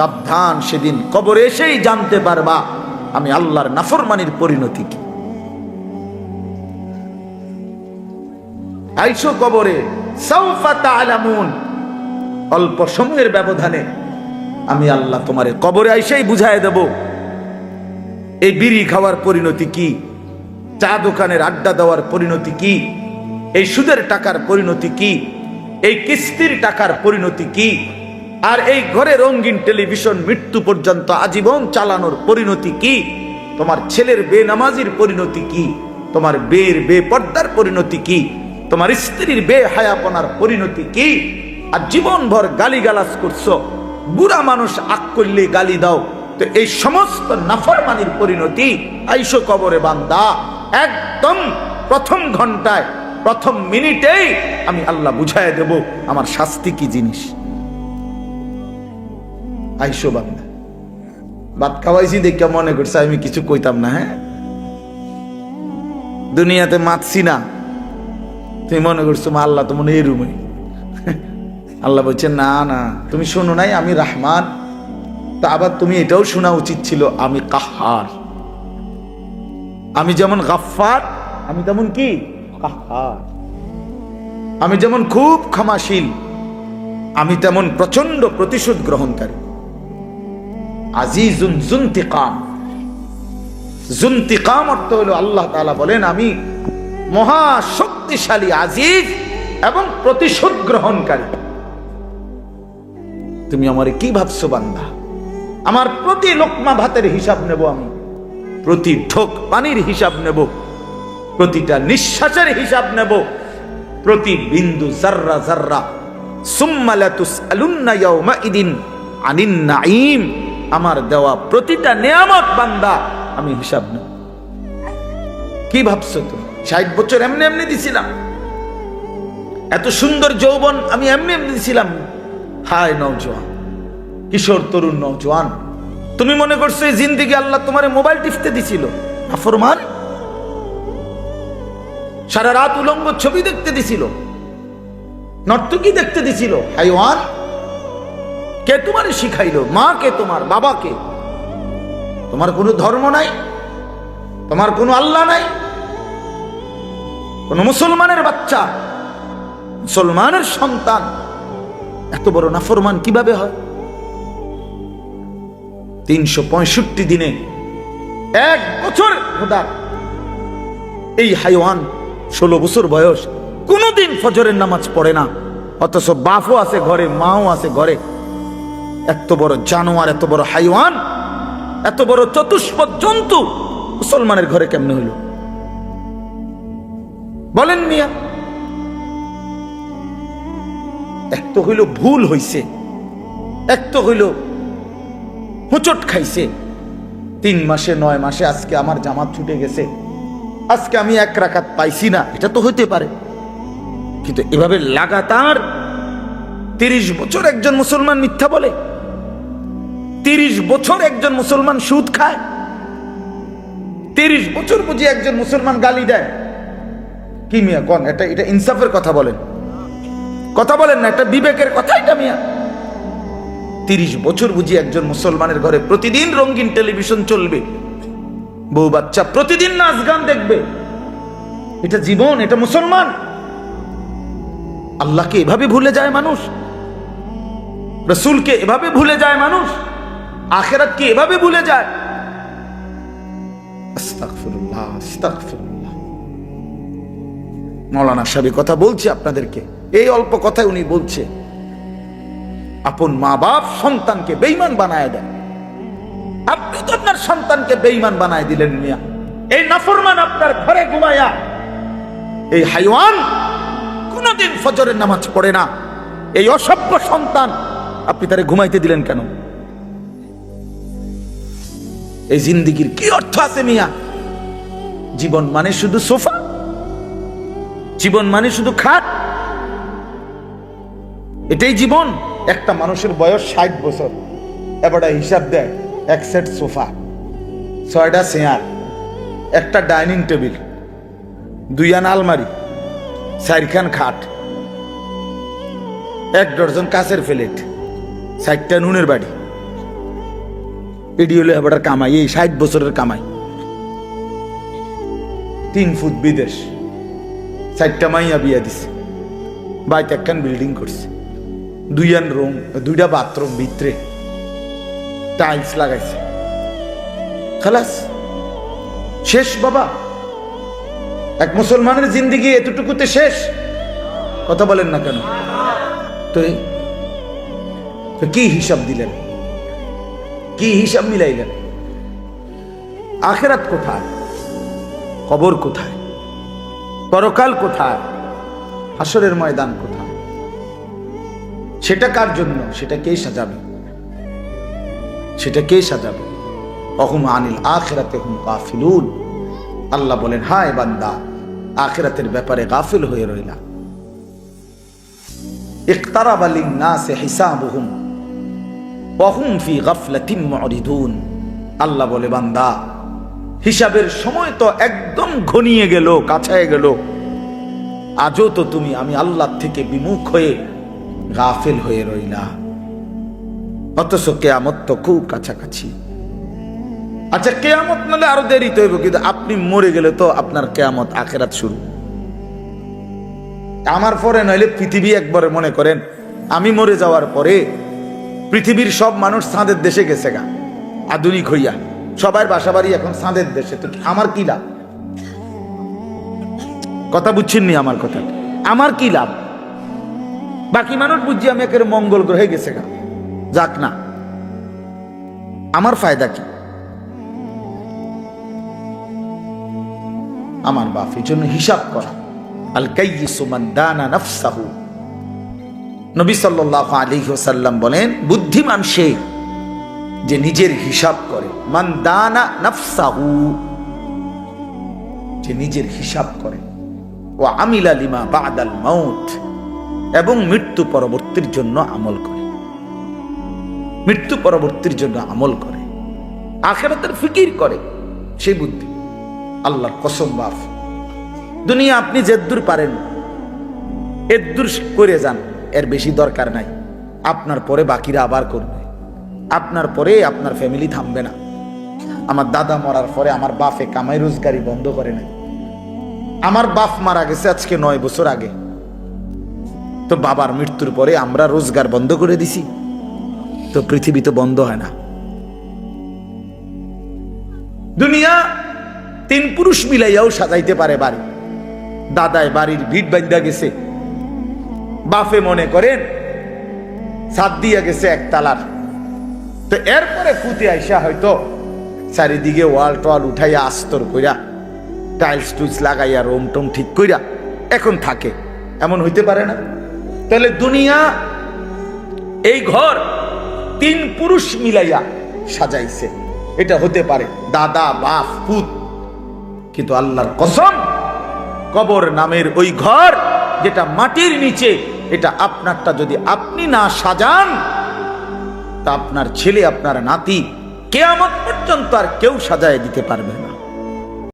সাবধান, সেদিন কবরে এসেই জানতে পারবা আমি আল্লাহর নাফরমানির পরিণতি কি। আইসো কবরে অল্প সময়ের ব্যবধানে আমি আল্লাহ তোমারে কবরে আইসেই বুঝায় দেব, এই বিড়ি খাওয়ার পরিণতি কি, চা দোকানের আড্ডা দেওয়ার পরিণতি কি, এই সুদের টাকার পরিণতি কি, এই কিস্তির টাকার পরিণতি কি আর এই ঘরে রঙিন টেলিভিশন মৃত্যু পর্যন্ত আজীবন চালানোর পরিণতি কি? তোমার ছেলের বেনামাজির পরিণতি কি? তোমার বের বেপর্দার পরিণতি কি? তোমার স্ত্রীর বে হায়াপনার পরিণতি কি? আর জীবনভর গালিগালাজ করছ। বুড়া মানুষ আক করলে গালি দাও। তো এই সমস্ত নাফরমানির পরিণতি আইসো কবরে বান্দা। একদম প্রথম ঘন্টায়, প্রথম মিনিটেই আমি আল্লাহ বুঝাই দেব আমার শাস্তি কি জিনিস। আইসো বান্দা ভাত খাওয়াইছি দেখে মনে করছে আমি কিছু কইতাম না হ্যাঁ? দুনিয়াতে মাতছি না। তুমি মনে করছ আল্লাহ তো মনে এরুমই আল্লাহ বলছে না না, তুমি শোনো নাই, আমি রাহমান। তা আবার তুমি এটাও শোনা উচিত ছিল, আমি কাহার। আমি যেমন গাফার আমি তেমন কি? কাহার। আমি যেমন খুব ক্ষমাশীল, আমি তেমন প্রচণ্ড প্রতিশোধ গ্রহণকারী। আজিজুন জুন্তিকাম। জুন্তিকাম অর্থ হলো আল্লাহ তাআলা বলেন, আমি মহা শক্তিশালী আজিজ এবং প্রতিশোধ গ্রহণকারী। তুমি আমারে কি ভাবছ বান্দা? আমার প্রতি লোকমা ভাতের হিসাব নেব আমি, প্রতি ঠোক পানির হিসাব নেব, প্রতিটা নিঃশ্বাসের হিসাব নেব, প্রতি বিন্দু জাররা জাররা সুম্মা লাতুসআলুন্না ইয়াউমাইদিন আনিন নাঈম। আমার দেওয়া প্রতিটা নিয়ামত, বান্দা, আমি হিসাব নেব। কি ভাবছ তুমি? ষাট বছর এমনি এমনি দিছিলাম। এত সুন্দর যৌবন আমি এমনি এমনি দিছিলাম। হায় নৌজওয়ান কিশোর তরুণ নৌজওয়ান তুমি মনে করছ এই জিন্দিগি আল্লাহ তোমার মোবাইল টিপতে দিছিল? আফরমান? সারা রাত উলঙ্গ ছবি দেখতে দিছিল। নর্তকী দেখতে দিছিল। হাইওয়ান? কে তোমার শিখাইলো? মা কে তোমার? বাবা কে তোমার কোনো ধর্ম নাই? তোমার কোনো আল্লাহ নাই? কোন মুসলমানের বাচ্চা? মুসলমানের সন্তান? এত বড় নাফরমান কীভাবে হয়? তিনশো পঁয়ষট্টি দিনে এক বছর খোদা, এই হাইওয়ান ষোলো বছর বয়স, কোনোদিন ফজরের নামাজ পড়ে না। অথচ বাপও আছে ঘরে, মাও আছে ঘরে। এত বড় জানোয়ার, এত বড় হাইওয়ান, এত বড় চতুষ্পদ জন্তু মুসলমানের ঘরে কেমনে হইল? বলেন মিয়া, এক তো হইল ভুল হইছে, এক তো হইল হুচট খাইছে। তিন মাসে, নয় মাসে আজকে আমার জামাত ছুটে গেছে, আজকে আমি এক রাখাত পাইছি না, এটা তো হইতে পারে। কিন্তু এভাবে লাগাতার তিরিশ বছর একজন মুসলমান মিথ্যা বলে তিরিশ বছর একজন মুসলমান সুদ খায়। তিরিশ বছর বুঝি একজন মুসলমান গালি দেয়। কি মিয়া কন, এটা এটা ইনসাফের কথা বলেন। কথা বলেন না, এটা বিবেকের কথা এটা মিয়া। তিরিশ বছর বুঝি একজন মুসলমানের ঘরে প্রতিদিন রঙিন টেলিভিশন চলবে। বউ বাচ্চা প্রতিদিন নাচ গান দেখবে। এটা জীবন, এটা মুসলমান। আল্লাহকে এভাবে ভুলে যায় মানুষ। রসুলকে এভাবে ভুলে যায় মানুষ। আখেরাতকে এভাবে ভুলে যায়। মৌলানা সাহেব কথা বলছি আপনাদেরকে। এই অল্প কথায় উনি বলছে আপন মা বাপ সন্তানকে বেইমান বানায় দেয় আপনি তো আপনার সন্তানকে বেইমান বানায় দিলেন মিয়া। এই নাফরমান আপনার ঘরে ঘুমায়া এই হাইওয়ান কোনোদিন ফজরের নামাজ পড়ে না। এই অসভ্য সন্তান আপনি তারে ঘুমাইতে দিলেন কেন? এই জিন্দিগির কি অর্থ আছে মিয়া? জীবন মানে শুধু সোফা? জীবন মানে শুধু খাট? এটাই জীবন। একটা মানুষের বয়স ষাট বছর। এবার হিসাব দেয়, এক সেট সোফা, ছয়টা চেয়ার, একটা ডাইনিং টেবিল, দুইয়ান আলমারি, চারখান খাট, এক ডজন কাছের প্লেট, চারটা নুনের বাড়ি। এডি হলো এবার কামাই, এই ষাট বছরের কামাই। তিন ফুট বিদেশ, চারটা মাইয়া বিয়া দিছে বাইতে একখান বিল্ডিং করছে দুইয়ান রুম, দুইটা বাথরুম ভিতরে, টাইলস লাগাইছে। খালাস, শেষ বাবা। এক মুসলমানের জিন্দিগি এতটুকুতে শেষ। কথা বলেন না কেন? তো কি হিসাব দিলেন? কি হিসাব মিলাইলেন? আখেরাত কোথায়? কবর কোথায়? পরকাল কোথায়? হাসরের ময়দান কোথায়? সেটা কার জন্য? সেটা কে সাজাবে? সেটা কে সাজাবে? অহুম আনিল আখেরাতে হুম গাফিলুন। আল্লাহ বলেন, হায় বান্দা, আখেরাতের ব্যাপারে গাফিল হয়ে রইলা। ইকতারাবা লিন-নাসি হিসাবুহুম। ওয়া হুম মুরিদুন আল্লাহ বলে, বান্দা, হিসাবের সময় তো একদম ঘনিয়ে গেল, কাছায় গেল। আজও তো তুমি, আমি আল্লাহ থেকে বিমুখ হয়ে গাফিল হয়ে রইলা। অথচ কেয়ামত তো খুব কাছাকাছি। আচ্ছা কেয়ামত নালে আরও দেরি তো হইব, কিন্তু আপনি মরে গেলে তো আপনার কেয়ামত আখেরাত শুরু। আমার পরে নইলে পৃথিবী একবারে মনে করেন, আমি মরে যাওয়ার পরে পৃথিবীর সব মানুষ চাঁদের দেশে গেছে গা। আধুনিক হইয়া। সবার বাসা বাড়ি এখন চাঁদের দেশে। তো আমার কি লাভ? কথা বুঝছেননি আমার কথা? আমার কি লাভ? বাকি মানুষ বুঝছি আমি একের মঙ্গল গ্রহে গেছে গা। যাক না। আমার ফায়দা কি? আমার বাপ, এই জন্য হিসাব করা। আল কাইয়িসু মান দানা নাফসাহু। নবী সাল্লাল্লাহু আলাইহি ওয়াসাল্লাম বলেন, বুদ্ধিমান সে যে নিজের হিসাব করে, মান দানা নাফসাহু, যে নিজের হিসাব করে, ও আমিলা লিমা বাদাল মাউত, এবং মৃত্যু পরবর্তীর জন্য আমল করে। মৃত্যু পরবর্তীর জন্য আমল করে। আখেরাতের ফিকির করে, সেই বুদ্ধি। আল্লাহর কসম বাফ। দুনিয়া আপনি যেদ্দুর পারেন, এদ্দুর করে যান। এর বেশি দরকার নাই। আপনার পরে বাকিরা আবার করবে। আপনার পরে আপনার ফ্যামিলি থামবে না। আমার দাদা মরার পরে আমার বাপে কামাই রোজগারি বন্ধ করে নাই। আমার বাপ মারা গেছে আজকে নয় বছর আগে। তো বাবার মৃত্যুর পরে আমরা রোজগার বন্ধ করে দিছি। তো পৃথিবী তো বন্ধ হয় না। দুনিয়া তিন পুরুষ মিলাইয়াও সাজাইতে পারে বাড়ি। দাদায় বাড়ির ভিট বান্ধা গেছে। বাফে মনে করেন সাত দিয়া গেছে এক তালার। তো এরপরে ফুতে আইসা হয়তো চারিদিকে ওয়াল টোয়াল উঠাইয়া আস্তর কইরা, টাইলস টুইলস লাগাইয়া, রোম টোম ঠিক কইরা এখন থাকে। এমন হইতে পারে না? তাহলে দুনিয়া, এই ঘর তিন পুরুষ মিলাইয়া সাজাইছে। এটা হতে পারে দাদা, বাপ, পুত। কিন্তু আল্লাহর কসম, কবর নামের ওই ঘর যেটা মাটির নিচে এটা আপনারটা যদি আপনি না সাজান, তা আপনার ছেলে, আপনার নাতি কেয়ামত পর্যন্ত আর কেউ সাজায় দিতে পারবে না।